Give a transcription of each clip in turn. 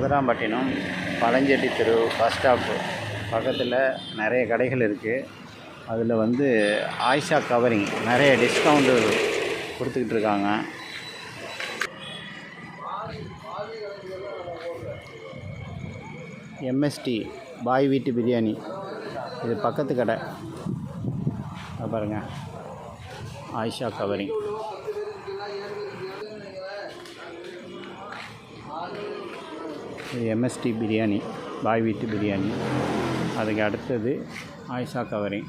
மதுராம்பட்டினம் பழஞ்செட்டி தெரு bus stop பக்கத்தில் நிறைய கடைகள் இருக்குது அதில் வந்து ஆயிஷா கவரிங் நிறைய டிஸ்கவுண்ட்டு கொடுத்துக்கிட்டு இருக்காங்க. எம்எஸ்டி பாய் வீட்டு பிரியாணி. இது பக்கத்து கடை. பாருங்கள் ஆயிஷா கவரிங். எம்எஸ்டி பிரியாணி பாய் வீட்டு பிரியாணி. அதுக்கு அடுத்தது ஆயிஷா கவரிங்.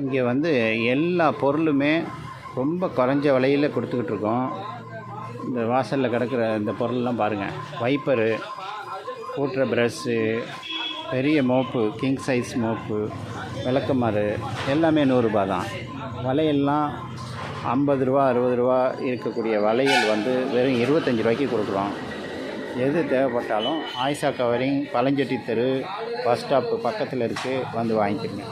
இங்கே வந்து எல்லா பொருளுமே ரொம்ப குறைஞ்ச விலையில் கொடுத்துக்கிட்டு இருக்கோம். இந்த வாசலில் கிடக்கிற இந்த பொருள்லாம் பாருங்கள் வைப்பரு கூட்டுற ப்ரஷ்ஷு பெரிய மோப்பு கிங் சைஸ் மோப்பு விளக்கமாறு எல்லாமே நூறுரூபா தான். வலையெல்லாம் ஐம்பது ரூபா அறுபது ரூபா இருக்கக்கூடிய வளையல் வந்து வெறும் இருபத்தஞ்சி ரூபாய்க்கு கொடுக்குறோம். எது தேவைப்பட்டாலும் ஆயிஷா கவரிங் பழஞ்செட்டி தெரு பஸ் ஸ்டாப்பு பக்கத்தில் இருக்குது வந்து வாங்கிக்கிறங்க